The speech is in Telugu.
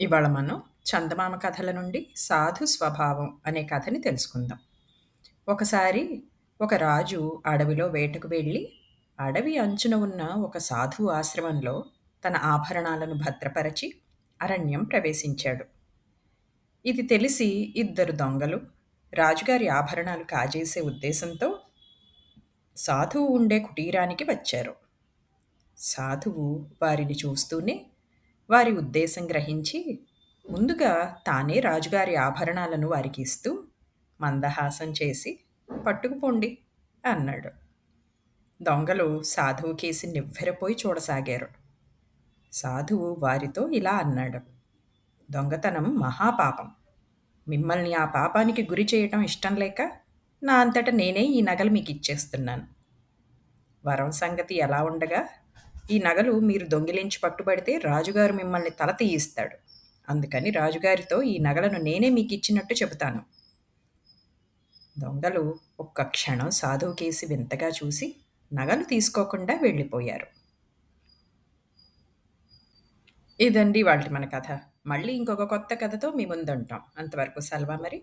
ఇవాళ మనం చందమామ కథల నుండి సాధు స్వభావం అనే కథని తెలుసుకుందాం. ఒకసారి ఒక రాజు అడవిలో వేటకు వెళ్ళి అడవి అంచున ఉన్న ఒక సాధు ఆశ్రమంలో తన ఆభరణాలను భద్రపరచి అరణ్యం ప్రవేశించాడు. ఇది తెలిసి ఇద్దరు దొంగలు రాజుగారి ఆభరణాలు కాజేసే ఉద్దేశంతో సాధువు ఉండే కుటీరానికి వచ్చారు. సాధువు వారిని చూస్తూనే వారి ఉద్దేశం గ్రహించి ముందుగా తానే రాజుగారి ఆభరణాలను వారికి ఇస్తూ మందహాసం చేసి పట్టుకుపోండి అన్నాడు. దొంగలు సాధువు కేసి నివ్వెరపోయి చూడసాగారు. సాధువు వారితో ఇలా అన్నాడు దొంగతనం మహాపాపం. మిమ్మల్ని ఆ పాపానికి గురి చేయటం ఇష్టం లేక నా అంతట నేనే ఈ నగలు మీకు ఇచ్చేస్తున్నాను వరం సంగతి ఎలా ఉండగా ఈ నగలు మీరు దొంగిలించి పట్టుబడితే రాజుగారు మిమ్మల్ని తల తీయిస్తాడు. అందుకని రాజుగారితో ఈ నగలను నేనే మీకు ఇచ్చినట్టు చెబుతాను. దొంగలు ఒక్క క్షణం సాధువుకేసి వింతగా చూసి నగలు తీసుకోకుండా వెళ్ళిపోయారు. ఇదండి వాళ్ళ మన కథ. మళ్ళీ ఇంకొక కొత్త కథతో మీ ముందుంటాం. అంతవరకు సెలవా మరి?